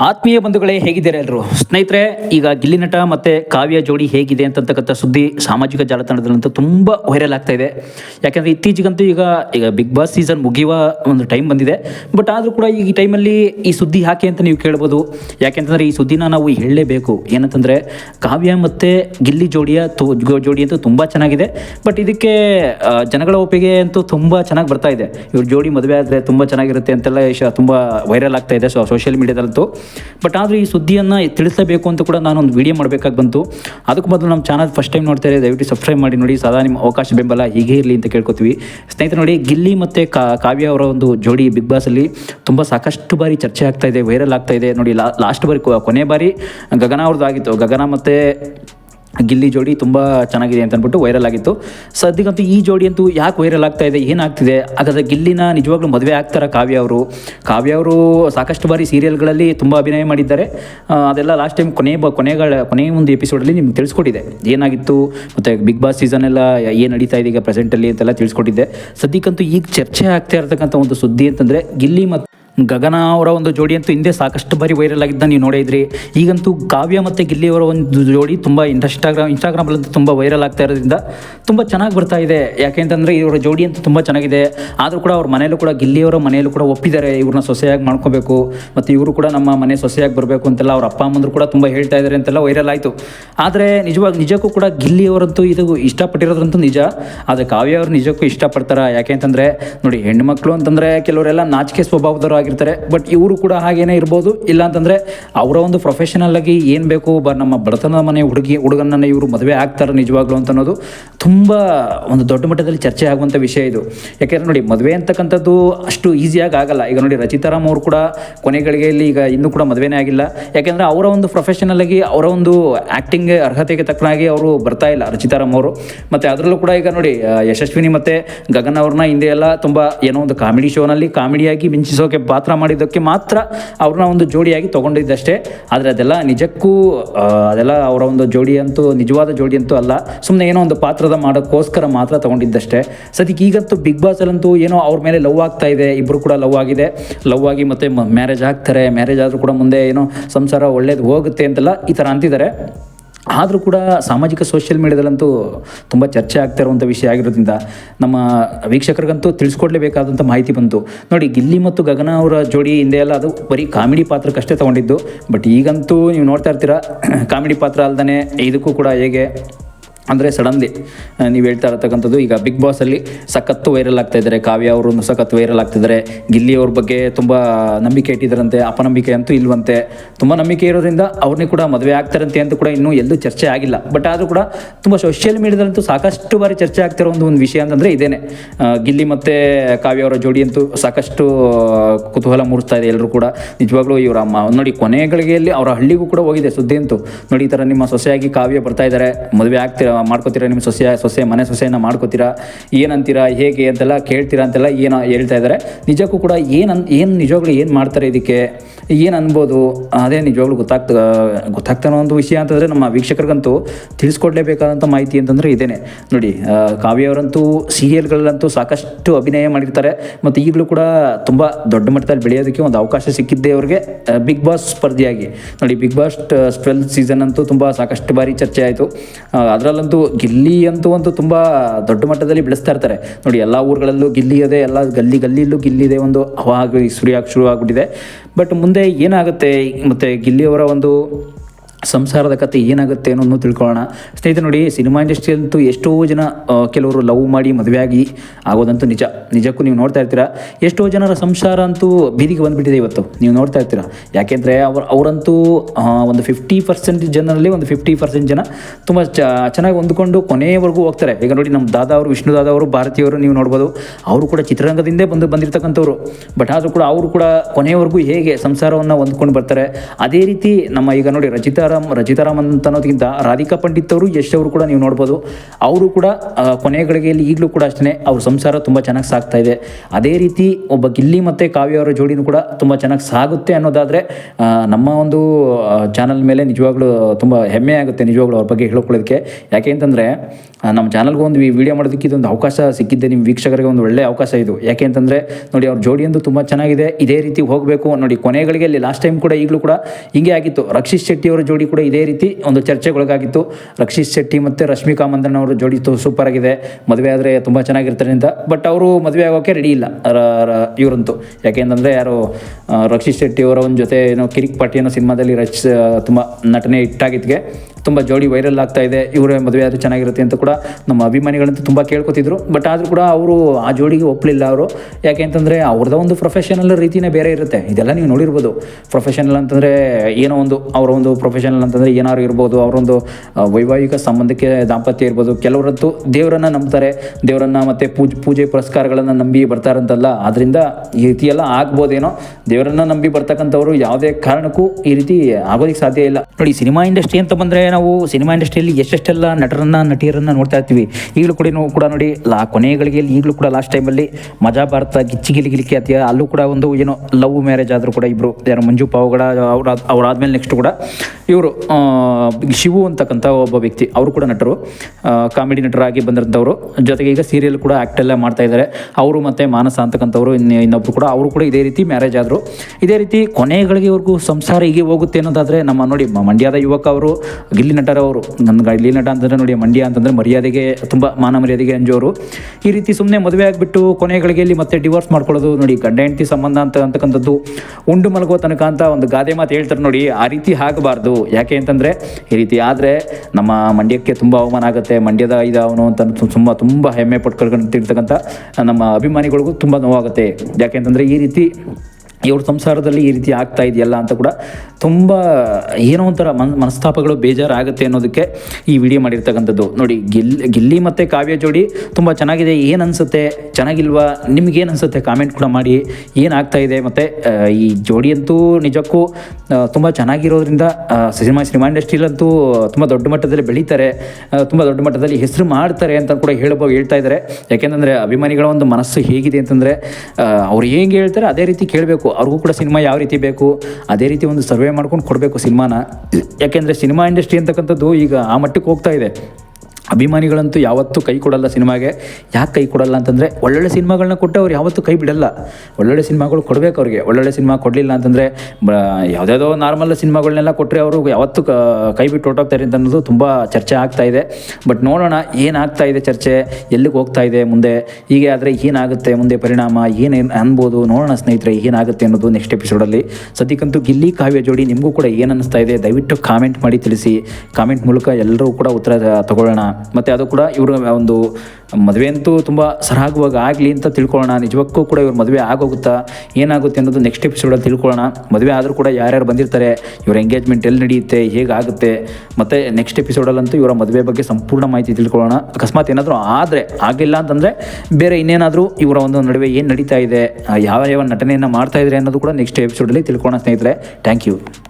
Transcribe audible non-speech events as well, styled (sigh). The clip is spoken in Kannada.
ಆತ್ಮೀಯ ಬಂಧುಗಳೇ, ಹೇಗಿದ್ದೀರಾ ಎಲ್ಲರೂ? ಸ್ನೇಹಿತರೆ, ಈಗ ಗಿಲ್ಲಿನಟ ಮತ್ತು ಕಾವ್ಯ ಜೋಡಿ ಹೇಗಿದೆ ಅಂತಕ್ಕಂಥ ಸುದ್ದಿ ಸಾಮಾಜಿಕ ಜಾಲತಾಣದಲ್ಲಂತೂ ತುಂಬ ವೈರಲ್ ಆಗ್ತಾ ಇದೆ. ಯಾಕೆಂದರೆ ಇತ್ತೀಚೆಗಂತೂ ಈಗ ಈಗ ಬಿಗ್ ಬಾಸ್ ಸೀಸನ್ ಮುಗಿಯುವ ಒಂದು ಟೈಮ್ ಬಂದಿದೆ. ಬಟ್ ಆದರೂ ಕೂಡ ಈ ಟೈಮಲ್ಲಿ ಈ ಸುದ್ದಿ ಯಾಕೆ ಅಂತ ನೀವು ಕೇಳ್ಬೋದು. ಯಾಕೆಂತಂದರೆ ಈ ಸುದ್ದಿನ ನಾವು ಹೇಳಲೇಬೇಕು. ಏನಂತಂದರೆ, ಕಾವ್ಯ ಮತ್ತು ಗಿಲ್ಲಿ ಜೋಡಿಯ ತೋ ಜೋಡಿ ಅಂತೂ ತುಂಬ ಚೆನ್ನಾಗಿದೆ. ಬಟ್ ಇದಕ್ಕೆ ಜನಗಳ ಒಪ್ಪಿಗೆ ಅಂತೂ ತುಂಬ ಚೆನ್ನಾಗಿ ಬರ್ತಾ ಇದೆ. ಇವ್ರ ಜೋಡಿ ಮದುವೆ ಆದರೆ ತುಂಬ ಚೆನ್ನಾಗಿರುತ್ತೆ ಅಂತೆಲ್ಲ ತುಂಬ ವೈರಲ್ ಆಗ್ತಾ ಇದೆ ಸೊ ಸೋಷಿಯಲ್ ಮೀಡಿಯಾದಲ್ಲಂತೂ ಬಟ್ ಆದರೂ ಈ ಸುದ್ದಿಯನ್ನು ತಿಳಿಸಲೇಬೇಕು ಅಂತ ಕೂಡ ನಾನು ಒಂದು ವಿಡಿಯೋ ಮಾಡಬೇಕಾಗಿ ಬಂತು. ಅದಕ್ಕೆ ಮೊದಲು ನಮ್ಮ ಚಾನಲ್ ಫಸ್ಟ್ ಟೈಮ್ ನೋಡ್ತಾ ಇದ್ದಾರೆ ದಯವಿಟ್ಟು ಸಬ್ಸ್ಕ್ರೈಬ್ ಮಾಡಿ ನೋಡಿ. ಸದಾ ನಿಮ್ಮ ಅವಕಾಶ ಬೆಂಬಲ ಹೀಗೆ ಇರಲಿ ಅಂತ ಕೇಳ್ಕೊತೀವಿ. ಸ್ನೇಹಿತರೆ ನೋಡಿ, ಗಿಲ್ಲಿ ಮತ್ತು ಕಾವ್ಯ ಅವರ ಒಂದು ಜೋಡಿ ಬಿಗ್ ಬಾಸಲ್ಲಿ ತುಂಬ ಸಾಕಷ್ಟು ಬಾರಿ ಚರ್ಚೆ ಆಗ್ತಾ ಇದೆ ವೈರಲ್ ಆಗ್ತಾ ಇದೆ. ನೋಡಿ ಲಾಸ್ಟ್ ಬಾರಿ, ಕೊನೆ ಬಾರಿ ಗಗನ ಅವ್ರದ್ದು ಆಗಿತ್ತು ಗಗನ ಮತ್ತು ಗಿಲ್ಲಿ ಜೋಡಿ ತುಂಬ ಚೆನ್ನಾಗಿದೆ ಅಂತ ಅಂದ್ಬಿಟ್ಟು ವೈರಲ್ ಆಗಿತ್ತು. ಸದ್ಯಕ್ಕಂತೂ ಈ ಜೋಡಿ ಅಂತೂ ಯಾಕೆ ವೈರಲ್ ಆಗ್ತಾ ಇದೆ, ಏನಾಗ್ತಿದೆ? ಹಾಗಾದ್ರೆ ಗಿಲ್ಲಿನ ನಿಜವಾಗ್ಲೂ ಮದುವೆ ಆಗ್ತಾರೆ ಕಾವ್ಯ ಅವರು? ಕಾವ್ಯ ಅವರು ಸಾಕಷ್ಟು ಬಾರಿ ಸೀರಿಯಲ್ಗಳಲ್ಲಿ ತುಂಬ ಅಭಿನಯ ಮಾಡಿದ್ದಾರೆ. ಅದೆಲ್ಲ ಲಾಸ್ಟ್ ಟೈಮ್ ಕೊನೆ ಬ, ಕೊನೆಗಳ ಕೊನೆಯ ಒಂದು ಎಪಿಸೋಡಲ್ಲಿ ನಿಮ್ಗೆ ತಿಳಿಸ್ಕೊಟ್ಟಿದೆ. ಏನಾಗಿತ್ತು? ಮತ್ತು ಬಿಗ್ ಬಾಸ್ ಸೀಸನ್ ಎಲ್ಲ ಏನು ನಡೀತಾ ಇದೆ ಈಗ ಪ್ರೆಸೆಂಟಲ್ಲಿ ಅಂತೆಲ್ಲ ತಿಳಿಸ್ಕೊಟ್ಟಿದ್ದೆ. ಸದ್ಯಕ್ಕಂತೂ ಈಗ ಚರ್ಚೆ ಆಗ್ತಾ ಇರತಕ್ಕಂಥ ಒಂದು ಸುದ್ದಿ ಅಂತಂದರೆ ಗಿಲ್ಲಿ ಮತ್ತು ಗಗನ ಅವರ ಒಂದು ಜೋಡಿ ಅಂತೂ ಹಿಂದೆ ಸಾಕಷ್ಟು ಬಾರಿ ವೈರಲ್ ಆಗಿದ್ದ ನೀವು ನೋಡಿದ್ರಿ ಈಗಂತೂ ಕಾವ್ಯ ಮತ್ತು ಗಿಲ್ಲಿ ಅವರ ಒಂದು ಜೋಡಿ ತುಂಬ ಇನ್ಸ್ಟಾಗ್ರಾಮ್ ಇನ್ಸ್ಟಾಗ್ರಾಮಲ್ಲಂತೂ ತುಂಬ ವೈರಲ್ ಆಗ್ತಾ ಇರೋದ್ರಿಂದ ತುಂಬ ಚೆನ್ನಾಗಿ ಬರ್ತಾ ಇದೆ. ಯಾಕೆಂತಂದರೆ ಇವರ ಜೋಡಿ ಅಂತೂ ತುಂಬ ಚೆನ್ನಾಗಿದೆ. ಆದರೂ ಕೂಡ ಅವ್ರ ಮನೆಯಲ್ಲೂ ಕೂಡ ಗಿಲ್ಲಿಯವರ ಮನೆಯಲ್ಲೂ ಕೂಡ ಒಪ್ಪಿದ್ದಾರೆ ಇವ್ರನ್ನ ಸೊಸೆಯಾಗಿ ಮಾಡ್ಕೋಬೇಕು. ಮತ್ತು ಇವರು ಕೂಡ ನಮ್ಮ ಮನೆ ಸೊಸೆಯಾಗಿ ಬರಬೇಕು ಅಂತೆಲ್ಲ ಅವ್ರ ಅಪ್ಪ ಅಮ್ಮಂದ್ರು ಕೂಡ ತುಂಬ ಹೇಳ್ತಾ ಇದ್ದಾರೆ ಅಂತೆಲ್ಲ ವೈರಲ್ ಆಯಿತು. ಆದರೆ ನಿಜವಾಗಿ ನಿಜಕ್ಕೂ ಕೂಡ ಗಿಲ್ಲಿ ಅವರಂತೂ ಇದು ಇಷ್ಟಪಟ್ಟಿರೋದ್ರಂತೂ ನಿಜ. ಆದರೆ ಕಾವ್ಯ ಅವರು ನಿಜಕ್ಕೂ ಇಷ್ಟಪಡ್ತಾರೆ? ಯಾಕೆ ಅಂತಂದರೆ ನೋಡಿ ಹೆಣ್ಮಕ್ಳು ಅಂತಂದರೆ ಕೆಲವರೆಲ್ಲ ನಾಚಿಕೆ ಸ್ವಭಾವದವರು ಆಗಿರ್ತಾರೆ. ಬಟ್ ಇವರು ಕೂಡ ಹಾಗೇನೇ ಇರ್ಬೋದು. ಇಲ್ಲ ಅಂತಂದರೆ ಅವರ ಒಂದು ಪ್ರೊಫೆಷನಲ್ ಆಗಿ ಏನು ಬೇಕು ಬ, ನಮ್ಮ ಬಡತನದ ಮನೆ ಹುಡುಗಿ, ಹುಡುಗನನ್ನು ಇವರು ಮದುವೆ ಆಗ್ತಾರೆ ನಿಜವಾಗ್ಲೂ ಅಂತ ಅನ್ನೋದು ತುಂಬ ಒಂದು ದೊಡ್ಡ ಮಟ್ಟದಲ್ಲಿ ಚರ್ಚೆ ಆಗುವಂಥ ವಿಷಯ ಇದು. ಯಾಕೆಂದರೆ ನೋಡಿ, ಮದುವೆ ಅಂತಕ್ಕಂಥದ್ದು ಅಷ್ಟು ಈಸಿಯಾಗಿ ಆಗಲ್ಲ. ಈಗ ನೋಡಿ ರಚಿತಾರಾಮ್ ಅವರು ಕೂಡ ಕೊನೆಗಳಿಗೆಯಲ್ಲಿ ಈಗ ಇನ್ನೂ ಕೂಡ ಮದುವೆನೇ ಆಗಿಲ್ಲ. ಯಾಕೆಂದರೆ ಅವರ ಒಂದು ಪ್ರೊಫೆಷನಲ್ ಆಗಿ ಅವರ ಒಂದು ಆ್ಯಕ್ಟಿಂಗ್ ಅರ್ಹತೆಗೆ ತಕ್ಕನಾಗಿ ಅವರು ಬರ್ತಾ ಇಲ್ಲ ರಚಿತಾರಾಮ್ ಅವರು. ಮತ್ತು ಅದರಲ್ಲೂ ಕೂಡ ಈಗ ನೋಡಿ ಯಶಸ್ವಿನಿ ಮತ್ತು ಗಗನ್ ಅವ್ರನ್ನ ಹಿಂದೆ ಎಲ್ಲ ತುಂಬ ಏನೋ ಒಂದು ಕಾಮಿಡಿ ಶೋನಲ್ಲಿ ಕಾಮಿಡಿಯಾಗಿ ಮಿಂಚಿಸೋಕೆ ಪಾತ್ರ ಮಾಡಿದ್ದಕ್ಕೆ ಮಾತ್ರ ಅವ್ರನ್ನ ಒಂದು ಜೋಡಿಯಾಗಿ ತೊಗೊಂಡಿದ್ದಷ್ಟೇ. ಆದರೆ ಅದೆಲ್ಲ ನಿಜಕ್ಕೂ ಅದೆಲ್ಲ ಅವರ ಒಂದು ಜೋಡಿ ಅಂತೂ ನಿಜವಾದ ಜೋಡಿ ಅಂತೂ ಅಲ್ಲ. ಸುಮ್ಮನೆ ಏನೋ ಒಂದು ಪಾತ್ರದ ಮಾಡೋಕ್ಕೋಸ್ಕರ ಮಾತ್ರ ತೊಗೊಂಡಿದ್ದಷ್ಟೇ. ಸದ್ಯಕ್ಕೆ ಈಗಂತೂ ಬಿಗ್ ಬಾಸಲ್ಲಂತೂ ಏನೋ ಅವ್ರ ಮೇಲೆ ಲವ್ ಆಗ್ತಾ ಇದೆ. ಇಬ್ಬರು ಕೂಡ ಲವ್ ಆಗಿದೆ. ಲವ್ ಆಗಿ ಮತ್ತೆ ಮ್ಯಾರೇಜ್ ಆಗ್ತಾರೆ. ಮ್ಯಾರೇಜ್ ಆದರೂ ಕೂಡ ಮುಂದೆ ಏನೋ ಸಂಸಾರ ಒಳ್ಳೇದು ಹೋಗುತ್ತೆ ಅಂತೆಲ್ಲ ಈ ಥರ ಅಂತಿದ್ದಾರೆ. ಆದರೂ ಕೂಡ ಸಾಮಾಜಿಕ ಸೋಷಿಯಲ್ ಮೀಡಿಯಾದಲ್ಲಂತೂ ತುಂಬ ಚರ್ಚೆ ಆಗ್ತಾ ಇರುವಂಥ ವಿಷಯ ಆಗಿರೋದ್ರಿಂದ ನಮ್ಮ ವೀಕ್ಷಕರಿಗಂತೂ ತಿಳಿಸ್ಕೊಡ್ಲೇಬೇಕಾದಂಥ ಮಾಹಿತಿ ಬಂತು. ನೋಡಿ, ಗಿಲ್ಲಿ ಮತ್ತು ಗಗನ ಅವರ ಜೋಡಿ ಹಿಂದೆ ಎಲ್ಲ ಅದು ಬರೀ ಕಾಮಿಡಿ ಪಾತ್ರಕ್ಕಷ್ಟೇ ತೊಗೊಂಡಿದ್ದು. ಬಟ್ ಈಗಂತೂ ನೀವು ನೋಡ್ತಾ ಇರ್ತೀರ, (clears throat) ಕಾಮಿಡಿ ಪಾತ್ರ ಅಲ್ದೇ ಇದಕ್ಕೂ ಕೂಡ ಹೇಗೆ ಅಂದರೆ ಸಡನ್ಲಿ ನೀವು ಹೇಳ್ತಾ ಇರತಕ್ಕಂಥದ್ದು ಈಗ ಬಿಗ್ ಬಾಸಲ್ಲಿ ಸಖತ್ತು ವೈರಲ್ ಆಗ್ತಾ ಇದ್ದಾರೆ. ಕಾವ್ಯ ಅವರು ಸಖತ್ತು ವೈರಲ್ ಆಗ್ತಿದ್ದಾರೆ ಗಿಲ್ಲಿ ಅವ್ರ ಬಗ್ಗೆ ತುಂಬ ನಂಬಿಕೆ ಇಟ್ಟಿದ್ದಾರಂತೆ ಅಪನಂಬಿಕೆ ಅಂತೂ ಇಲ್ವಂತೆ. ತುಂಬ ನಂಬಿಕೆ ಇರೋದ್ರಿಂದ ಅವ್ರನ್ನೇ ಕೂಡ ಮದುವೆ ಆಗ್ತಾರಂತೆ ಅಂತ ಕೂಡ ಇನ್ನೂ ಎಲ್ಲೂ ಚರ್ಚೆ ಆಗಿಲ್ಲ. ಬಟ್ ಆದರೂ ಕೂಡ ತುಂಬ ಸೋಷಿಯಲ್ ಮೀಡಿಯಾದಲ್ಲಂತೂ ಸಾಕಷ್ಟು ಬಾರಿ ಚರ್ಚೆ ಆಗ್ತಿರೋ ಒಂದು ಒಂದು ವಿಷಯ ಅಂತಂದರೆ ಇದೇನೆ. ಗಿಲ್ಲಿ ಮತ್ತು ಕಾವ್ಯ ಅವರ ಜೋಡಿ ಅಂತೂ ಸಾಕಷ್ಟು ಕುತೂಹಲ ಮೂಡಿಸ್ತಾ ಇದೆ ಎಲ್ಲರೂ ಕೂಡ. ನಿಜವಾಗ್ಲೂ ಇವರ ಅಮ್ಮ ನೋಡಿ ಕೊನೆಗಳಿಗೆಯಲ್ಲಿ ಅವರ ಹಳ್ಳಿಗೂ ಕೂಡ ಹೋಗಿದೆ ಸುದ್ದಿ ಅಂತೂ. ನೋಡಿ ಈ ಥರ ನಿಮ್ಮ ಸೊಸೆಯಾಗಿ ಕಾವ್ಯ ಬರ್ತಾ ಇದ್ದಾರೆ. ಮದುವೆ ಆಗ್ತೀರಾ? ಮಾಡ್ಕೋತೀರಾ? ನಿಮ್ಮ ಸೊಸೆ ಸೊಸೆ, ಮನೆ ಸೊಸೆಯನ್ನು ಮಾಡ್ಕೋತೀರಾ? ಏನಂತೀರಾ? ಹೇಗೆ ಅಂತೆಲ್ಲ ಕೇಳ್ತೀರಾ ಅಂತೆಲ್ಲ ಏನು ಹೇಳ್ತಾ ಇದ್ದಾರೆ. ನಿಜಕ್ಕೂ ಕೂಡ ಏನು ಏನು ನಿಜವಾಗ್ಲೂ ಏನು ಮಾಡ್ತಾರೆ ಇದಕ್ಕೆ? ಏನು ಅನ್ಬೋದು? ಅದೇ ನಿಜವಾಗ್ಲೂ ಗೊತ್ತಾಗ್ತ, ಗೊತ್ತಾಗ್ತಾನೋ ಒಂದು ವಿಷಯ ಅಂತಂದರೆ ನಮ್ಮ ವೀಕ್ಷಕರಿಗಂತೂ ತಿಳಿಸ್ಕೊಡ್ಲೇಬೇಕಾದಂಥ ಮಾಹಿತಿ ಅಂತಂದರೆ ಇದೇನೆ. ನೋಡಿ ಕಾವ್ಯವರಂತೂ ಸೀರಿಯಲ್ಗಳಲ್ಲಂತೂ ಸಾಕಷ್ಟು ಅಭಿನಯ ಮಾಡಿರ್ತಾರೆ. ಮತ್ತು ಈಗಲೂ ಕೂಡ ತುಂಬ ದೊಡ್ಡ ಮಟ್ಟದಲ್ಲಿ ಬೆಳೆಯೋದಕ್ಕೆ ಒಂದು ಅವಕಾಶ ಸಿಕ್ಕಿದ್ದೆ ಅವ್ರಿಗೆ ಬಿಗ್ ಬಾಸ್ ಸ್ಪರ್ಧಿಯಾಗಿ. ನೋಡಿ, ಬಿಗ್ ಬಾಸ್ ಟ್ವೆಲ್ ಸೀಸನ್ ಅಂತೂ ತುಂಬ ಸಾಕಷ್ಟು ಬಾರಿ ಚರ್ಚೆ ಆಯಿತು. ಅದರಲ್ಲಂತೂ ಗಿಲ್ಲಿ ಅಂತೂ ಅಂತೂ ತುಂಬ ದೊಡ್ಡ ಮಟ್ಟದಲ್ಲಿ ಬೆಳೆಸ್ತಾ ಇರ್ತಾರೆ. ನೋಡಿ, ಎಲ್ಲ ಊರುಗಳಲ್ಲೂ ಗಿಲ್ಲಿ ಇದೆ, ಎಲ್ಲ ಗಲ್ಲಿ ಗಲ್ಲಿಯಲ್ಲೂ ಗಿಲ್ಲಿದೆ ಒಂದು ಅವಾಗ ಶುರು ಆಗ್ಬಿಟ್ಟಿದೆ ಬಟ್ ಮುಂದೆ ಏನಾಗುತ್ತೆ, ಮತ್ತು ಗಿಲ್ಲಿಯವರ ಒಂದು ಸಂಸಾರದ ಕತೆ ಏನಾಗುತ್ತೆ ಅನ್ನೋದನ್ನು ತಿಳ್ಕೊಳ್ಳೋಣ. ಸ್ನೇಹಿತರೆ ನೋಡಿ, ಸಿನಿಮಾ ಇಂಡಸ್ಟ್ರಿ ಅಂತೂ ಎಷ್ಟೋ ಜನ ಕೆಲವರು ಲವ್ ಮಾಡಿ ಮದುವೆಯಾಗಿ ಆಗೋದಂತೂ ನಿಜ. ನಿಜಕ್ಕೂ ನೀವು ನೋಡ್ತಾ ಇರ್ತೀರಾ? ಎಷ್ಟೋ ಜನರ ಸಂಸಾರ ಅಂತೂ ಬೀದಿಗೆ ಬಂದುಬಿಟ್ಟಿದೆ ಇವತ್ತು. ನೀವು ನೋಡ್ತಾ ಇರ್ತೀರಾ? ಯಾಕೆಂದರೆ ಅವ್ರು, ಅವರಂತೂ ಒಂದು ಫಿಫ್ಟಿ ಪರ್ಸೆಂಟ್ ಜನರಲ್ಲಿ ಒಂದು ಫಿಫ್ಟಿ ಪರ್ಸೆಂಟ್ ಜನ ತುಂಬ ಚ, ಚೆನ್ನಾಗಿ ಹೊಂದ್ಕೊಂಡು ಕೊನೆಯವರೆಗೂ ಹೋಗ್ತಾರೆ. ಈಗ ನೋಡಿ, ನಮ್ಮ ದಾದಾ ಅವರು, ವಿಷ್ಣು ದಾದಾ ಅವರು, ಭಾರತೀಯವರು ನೀವು ನೋಡ್ಬೋದು, ಅವರು ಕೂಡ ಚಿತ್ರರಂಗದಿಂದೇ ಬಂದು ಬಂದಿರತಕ್ಕಂಥವ್ರು. ಬಟ್ ಆದರೂ ಕೂಡ ಅವರು ಕೂಡ ಕೊನೆಯವರೆಗೂ ಹೇಗೆ ಸಂಸಾರವನ್ನು ಹೊಂದ್ಕೊಂಡು ಬರ್ತಾರೆ, ಅದೇ ರೀತಿ ನಮ್ಮ ಈಗ ನೋಡಿ ರಚಿತಾ ರಚಿತಾರಾಮ್ ರಚಿತಾರಾಮ್ ಅಂತ ಅನ್ನೋದಕ್ಕಿಂತ ರಾಧಿಕಾ ಪಂಡಿತ್ ಅವರು, ಯಶ್ ಅವರು ಕೂಡ ನೀವು ನೋಡ್ಬೋದು. ಅವರು ಕೂಡ ಕೊನೆ ಕೊನೆಯ ಗಳಿಗೆಯಲ್ಲಿ ಈಗಲೂ ಕೂಡ ಅಷ್ಟೇ ಅವ್ರ ಸಂಸಾರ ತುಂಬ ಚೆನ್ನಾಗಿ ಸಾಗ್ತಾ ಇದೆ. ಅದೇ ರೀತಿ ಒಬ್ಬ ಗಿಲ್ಲಿ ಮತ್ತು ಕಾವ್ಯ ಅವರ ಜೋಡಿನೂ ಕೂಡ ತುಂಬ ಚೆನ್ನಾಗಿ ಸಾಗುತ್ತೆ ಅನ್ನೋದಾದರೆ ನಮ್ಮ ಒಂದು ಚಾನಲ್ ಮೇಲೆ ನಿಜವಾಗ್ಲೂ ತುಂಬ ಹೆಮ್ಮೆ ಆಗುತ್ತೆ ನಿಜವಾಗ್ಲೂ ಅವ್ರ ಬಗ್ಗೆ ಹೇಳ್ಕೊಳ್ಳೋದಕ್ಕೆ. ಯಾಕೆ ಅಂತಂದರೆ ನಮ್ಮ ಚಾನಲ್ಗೂ ಒಂದು ವಿಡಿಯೋ ಮಾಡೋದಕ್ಕೆ ಇದೊಂದು ಅವಕಾಶ ಸಿಕ್ಕಿದ್ದೆ ನಿಮ್ಮ ವೀಕ್ಷಕರಿಗೆ ಒಂದು ಒಳ್ಳೆಯ ಅವಕಾಶ ಇದು. ಯಾಕೆ ಅಂತಂದರೆ, ನೋಡಿ ಅವ್ರ ಜೋಡಿ ಅಂತೂ ತುಂಬ ಚೆನ್ನಾಗಿದೆ. ಇದೇ ರೀತಿ ಹೋಗಬೇಕು. ನೋಡಿ ಕೊನೆಗಳಿಗೆ ಅಲ್ಲಿ ಲಾಸ್ಟ್ ಟೈಮ್ ಕೂಡ ಈಗಲೂ ಕೂಡ ಹಿಂಗೆ ಆಗಿತ್ತು. ರಕ್ಷಿತ್ ಶೆಟ್ಟಿ ಅವರ ಜೋಡಿ ಕೂಡ ಇದೇ ರೀತಿ ಒಂದು ಚರ್ಚೆಗೊಳಗಾಗಿತ್ತು. ರಕ್ಷಿತ್ ಶೆಟ್ಟಿ ಮತ್ತು ರಶ್ಮಿಕಾ ಮಂದಣ್ಣ ಅವರ ಜೋಡಿ ಸೂಪರ್ ಆಗಿದೆ. ಮದುವೆ ಆದರೆ ತುಂಬ ಚೆನ್ನಾಗಿರ್ತಾರೆ ಅಂತ ಬಟ್ ಅವರು ಮದುವೆ ಆಗೋಕ್ಕೆ ರೆಡಿ ಇಲ್ಲ. ಇವರಂತೂ. ಯಾಕೆಂತಂದರೆ ಯಾರು ರಕ್ಷಿತ್ ಶೆಟ್ಟಿ ಅವರ ಒಂದು ಜೊತೆ ಏನೋ ಕಿರಿಕ್ ಪಾಟಿ ಅನ್ನೋ ಸಿನಿಮಾದಲ್ಲಿ ರಚ್ ತುಂಬ ನಟನೆ ಇಟ್ಟಾಗಿದ್ಗೆ ತುಂಬ ಜೋಡಿ ವೈರಲ್ ಆಗ್ತಾ ಇದೆ. ಇವರೇ ಮದುವೆ ಆದರೆ ಚೆನ್ನಾಗಿರುತ್ತೆ ಅಂತ ಕೂಡ ನಮ್ಮ ಅಭಿಮಾನಿಗಳಂತೂ ತುಂಬ ಕೇಳ್ಕೊತಿದ್ರು. ಬಟ್ ಆದರೂ ಕೂಡ ಅವರು ಆ ಜೋಡಿಗೆ ಒಪ್ಪಲಿಲ್ಲ ಅವರು. ಯಾಕೆ ಅಂತಂದರೆ ಅವ್ರದ್ದು ಒಂದು ಪ್ರೊಫೆಷನಲ್ ರೀತಿಯೇ ಬೇರೆ ಇರುತ್ತೆ. ಇದೆಲ್ಲ ನೀವು ನೋಡಿರ್ಬೋದು. ಪ್ರೊಫೆಷನಲ್ ಅಂತಂದರೆ ಏನೋ ಒಂದು ಅವರ ಒಂದು ಪ್ರೊಫೆಷನಲ್ ಅಂತಂದರೆ ಏನಾದ್ರು ಇರ್ಬೋದು. ಅವರೊಂದು ವೈವಾಹಿಕ ಸಂಬಂಧಕ್ಕೆ ದಾಂಪತ್ಯ ಇರ್ಬೋದು. ಕೆಲವರಂತೂ ದೇವರನ್ನು ನಂಬ್ತಾರೆ. ದೇವರನ್ನು ಮತ್ತು ಪೂಜೆ ಪೂಜೆ ಪುರಸ್ಕಾರಗಳನ್ನು ನಂಬಿ ಬರ್ತಾರಂತಲ್ಲ. ಅದರಿಂದ ಈ ರೀತಿ ಎಲ್ಲ ಆಗ್ಬೋದೇನೋ. ದೇವರನ್ನು ನಂಬಿ ಬರ್ತಕ್ಕಂಥವ್ರು ಯಾವುದೇ ಕಾರಣಕ್ಕೂ ಈ ರೀತಿ ಆಗೋದಕ್ಕೆ ಸಾಧ್ಯ ಇಲ್ಲ. ನೋಡಿ ಸಿನಿಮಾ ಇಂಡಸ್ಟ್ರಿ ಅಂತ ಬಂದರೆ ನಾವು ಸಿನಿಮಾ ಇಂಡಸ್ಟ್ರಿಯಲ್ಲಿ ಎಷ್ಟೆಷ್ಟೆಲ್ಲ ನಟರನ್ನ, ನಟಿಯರನ್ನ ನೋಡ್ತಾ ಇರ್ತೀವಿ. ಈಗಲೂ ಕೂಡ ನಾವು ಕೂಡ ನೋಡಿ, ಲಾ ಕೊನೆಗಳಿಗೆ ಈಗಲೂ ಕೂಡ ಲಾಸ್ಟ್ ಟೈಮಲ್ಲಿ ಮಜಾ ಭಾರತ ಗಿಚ್ಚಿ ಗಿಲಿ ಅತಿಯ ಅಲ್ಲೂ ಕೂಡ ಒಂದು ಏನೋ ಲವ್ ಮ್ಯಾರೇಜ್ ಆದರೂ ಕೂಡ ಇಬ್ಬರು ಯಾರು ಮಂಜು ಪಾವಗಡ ಅವ್ರ, ಅವರಾದ್ಮೇಲೆ ನೆಕ್ಸ್ಟ್ ಕೂಡ ಇವರು ಶಿವು ಅಂತಕ್ಕಂಥ ಒಬ್ಬ ವ್ಯಕ್ತಿ, ಅವರು ಕೂಡ ನಟರು. ಕಾಮಿಡಿ ನಟರಾಗಿ ಬಂದಿರೋಂಥವ್ರು ಜೊತೆಗೆ ಈಗ ಸೀರಿಯಲ್ ಕೂಡ ಆ್ಯಕ್ಟ್ ಎಲ್ಲ ಮಾಡ್ತಾ ಇದ್ದಾರೆ ಅವರು ಮತ್ತು ಮಾನಸ ಅಂತಕ್ಕಂಥವ್ರು ಇನ್ನು ಇನ್ನೊಬ್ರು ಕೂಡ, ಅವರು ಕೂಡ ಇದೇ ರೀತಿ ಮ್ಯಾರೇಜ್ ಆದರು. ಇದೇ ರೀತಿ ಕೊನೆಗಳಿಗೆವರೆಗೂ ಸಂಸಾರ ಹೀಗೆ ಹೋಗುತ್ತೆ ಅನ್ನೋದಾದರೆ ನಮ್ಮ ನೋಡಿ, ಮಂಡ್ಯದ ಯುವಕ ಅವರು ಗಿಲ್ಲಿ ನಟರವರು ನನ್ನ ಗಿಲ್ಲಿ ನಟ ಅಂತಂದರೆ ನೋಡಿ ಮಂಡ್ಯ ಅಂತಂದರೆ ಮರ್ಯಾದೆಗೆ, ತುಂಬ ಮಾನ ಮರ್ಯಾದೆಗೆ ಅಂಜೋರು. ಈ ರೀತಿ ಸುಮ್ಮನೆ ಮದುವೆ ಆಗಿಬಿಟ್ಟು ಕೊನೆಗಳಿಗೆಯಲ್ಲಿ ಮತ್ತೆ ಡಿವೋರ್ಸ್ ಮಾಡ್ಕೊಳ್ಳೋದು ನೋಡಿ ಗಂಡ ಹೆಂಡತಿ ಸಂಬಂಧ ಅಂತ ಅಂತಕ್ಕಂಥದ್ದು ಉಂಡು ಮಲಗೋ ತನಕ ಅಂತ ಒಂದು ಗಾದೆ ಮಾತು ಹೇಳ್ತಾರೆ ನೋಡಿ, ಆ ರೀತಿ ಆಗಬಾರ್ದು. ಯಾಕೆ ಅಂತಂದರೆ ಈ ರೀತಿ ಆದರೆ ನಮ್ಮ ಮಂಡ್ಯಕ್ಕೆ ತುಂಬ ಅವಮಾನ ಆಗುತ್ತೆ, ಮಂಡ್ಯದ ಇದು ಅವನು ಅಂತ ತುಂಬ ತುಂಬ ಹೆಮ್ಮೆ ಪಟ್ಕೊಳ್ಕೊಂಡಿರ್ತಕ್ಕಂಥ ನಮ್ಮ ಅಭಿಮಾನಿಗಳಿಗೂ ತುಂಬ ನೋವಾಗುತ್ತೆ. ಯಾಕೆ ಅಂತಂದರೆ ಈ ರೀತಿ ಇವ್ರ ಸಂಸಾರದಲ್ಲಿ ಈ ರೀತಿ ಆಗ್ತಾ ಇದೆಯಲ್ಲ ಅಂತ ಕೂಡ ತುಂಬ ಏನೋ ಒಂಥರ ಮನ್, ಮನಸ್ತಾಪಗಳು ಬೇಜಾರಾಗುತ್ತೆ ಅನ್ನೋದಕ್ಕೆ ಈ ವಿಡಿಯೋ ಮಾಡಿರ್ತಕ್ಕಂಥದ್ದು. ನೋಡಿ ಗಿಲ್ಲಿ ಗಿಲ್ಲಿ ಮತ್ತು ಕಾವ್ಯ ಜೋಡಿ ತುಂಬ ಚೆನ್ನಾಗಿದೆ. ಏನು ಅನಿಸುತ್ತೆ? ಚೆನ್ನಾಗಿಲ್ವಾ? ನಿಮ್ಗೇನು ಅನಿಸುತ್ತೆ? ಕಾಮೆಂಟ್ ಕೂಡ ಮಾಡಿ. ಏನಾಗ್ತಾ ಇದೆ? ಮತ್ತು ಈ ಜೋಡಿ ಅಂತೂ ನಿಜಕ್ಕೂ ತುಂಬ ಚೆನ್ನಾಗಿರೋದ್ರಿಂದ ಸಿನಿಮಾ ಸಿನಿಮಾ ಇಂಡಸ್ಟ್ರಿಲಂತೂ ತುಂಬ ದೊಡ್ಡ ಮಟ್ಟದಲ್ಲಿ ಬೆಳೀತಾರೆ. ತುಂಬ ದೊಡ್ಡ ಮಟ್ಟದಲ್ಲಿ ಹೆಸರು ಮಾಡ್ತಾರೆ ಅಂತ ಕೂಡ ಹೇಳ್ಬೋ, ಹೇಳ್ತಾ ಇದ್ದಾರೆ ಯಾಕೆಂತಂದರೆ, ಅಭಿಮಾನಿಗಳ ಒಂದು ಮನಸ್ಸು ಹೇಗಿದೆ ಅಂತಂದರೆ ಅವ್ರು ಹೇಗೆ ಹೇಳ್ತಾರೆ ಅದೇ ರೀತಿ ಕೇಳಬೇಕು. ಅವ್ರಿಗೂ ಕೂಡ ಸಿನಿಮಾ ಯಾವ ರೀತಿ ಬೇಕು? ಅದೇ ರೀತಿ ಒಂದು ಸರ್ವೆ ಮಾಡ್ಕೊಂಡು ಕೊಡಬೇಕು ಸಿನಿಮಾನ. ಯಾಕೆಂದರೆ ಸಿನಿಮಾ ಇಂಡಸ್ಟ್ರಿ ಅಂತಕ್ಕಂಥದ್ದು ಈಗ ಆ ಮಟ್ಟಕ್ಕೆ ಹೋಗ್ತಾ ಇದೆ. ಅಭಿಮಾನಿಗಳಂತೂ ಯಾವತ್ತೂ ಕೈ ಕೊಡಲ್ಲ ಸಿನಿಮಾಗೆ. ಯಾಕೆ ಕೈ ಕೊಡಲ್ಲ ಅಂತಂದರೆ ಒಳ್ಳೊಳ್ಳೆ ಸಿನಿಮಾಗಳನ್ನ ಕೊಟ್ಟು ಅವ್ರು ಯಾವತ್ತೂ ಕೈ ಬಿಡಲ್ಲ. ಒಳ್ಳೊಳ್ಳೆ ಸಿನಿಮಾಗಳು ಕೊಡಬೇಕು ಅವ್ರಿಗೆ. ಒಳ್ಳೊಳ್ಳೆ ಸಿನಿಮಾ ಕೊಡಲಿಲ್ಲ ಅಂತಂದರೆ ಯಾವುದ್ಯಾವುದೋ ನಾರ್ಮಲ್ ಸಿನಿಮಾಗಳನ್ನೆಲ್ಲ ಕೊಟ್ಟರೆ ಅವರು ಯಾವತ್ತೂ ಕ- ಬಿಟ್ಟು ಹೊಟ್ಟೋಗ್ತಾರೆ ಅಂತ ಅನ್ನೋದು ತುಂಬ ಚರ್ಚೆ ಆಗ್ತಾ ಇದೆ. ಬಟ್ ನೋಡೋಣ ಏನಾಗ್ತಾ ಇದೆ ಚರ್ಚೆ, ಎಲ್ಲಿಗೆ ಹೋಗ್ತಾ ಇದೆ ಮುಂದೆ, ಹೀಗೆ ಆದರೆ ಏನಾಗುತ್ತೆ, ಮುಂದೆ ಪರಿಣಾಮ ಏನೇನು ಅನ್ಬೋದು, ನೋಡೋಣ ಸ್ನೇಹಿತರೆ ಏನಾಗುತ್ತೆ ಅನ್ನೋದು ನೆಕ್ಸ್ಟ್ ಎಪಿಸೋಡಲ್ಲಿ ಸದ್ಯಕ್ಕಂತೂ ಗಿಲ್ಲಿ ಕಾವ್ಯ ಜೋಡಿ ನಿಮಗೂ ಕೂಡ ಏನು ಅನ್ನಿಸ್ತಾ ಇದೆ, ದಯವಿಟ್ಟು ಕಾಮೆಂಟ್ ಮಾಡಿ ತಿಳಿಸಿ. ಕಾಮೆಂಟ್ ಮೂಲಕ ಎಲ್ಲರೂ ಕೂಡ ಉತ್ತರ ತಗೊಳ್ಳೋಣ. ಮತ್ತು ಅದು ಕೂಡ ಇವರು ಒಂದು ಮದುವೆ ಅಂತೂ ತುಂಬ ಸರಾಗವಾಗಿ ಆಗಲಿ ಅಂತ ತಿಳ್ಕೊಳ್ಳೋಣ. ನಿಜಕ್ಕೂ ಕೂಡ ಇವ್ರ ಮದುವೆ ಆಗೋಗುತ್ತಾ? ಏನಾಗುತ್ತೆ ಅನ್ನೋದು ನೆಕ್ಸ್ಟ್ ಎಪಿಸೋಡಲ್ಲಿ ತಿಳ್ಕೊಳ್ಳೋಣ. ಮದುವೆ ಆದರೂ ಕೂಡ ಯಾರ್ಯಾರು ಬಂದಿರ್ತಾರೆ? ಇವ್ರ ಎಂಗೇಜ್ಮೆಂಟ್ ಎಲ್ಲಿ ನಡೆಯುತ್ತೆ? ಹೇಗಾಗುತ್ತೆ? ಮತ್ತು ನೆಕ್ಸ್ಟ್ ಎಪಿಸೋಡಲ್ಲಂತೂ ಇವರ ಮದುವೆ ಬಗ್ಗೆ ಸಂಪೂರ್ಣ ಮಾಹಿತಿ ತಿಳ್ಕೊಳ್ಳೋಣ. ಅಕಸ್ಮಾತ್ ಏನಾದರೂ ಆದರೆ, ಆಗಿಲ್ಲ ಅಂತಂದರೆ ಬೇರೆ ಇನ್ನೇನಾದರೂ ಇವರ ಒಂದು ನಡುವೆ ಏನು ನಡೀತಾ ಇದೆ ಯಾವ ಯಾವ ನಟನೆಯನ್ನು ಮಾಡ್ತಾ ಇದ್ದಾರೆ ಅನ್ನೋದು ಕೂಡ ನೆಕ್ಸ್ಟ್ ಎಪಿಸೋಡಲ್ಲಿ ತಿಳ್ಕೊಳ್ಳೋಣ ಸ್ನೇಹಿತರೆ. Thank you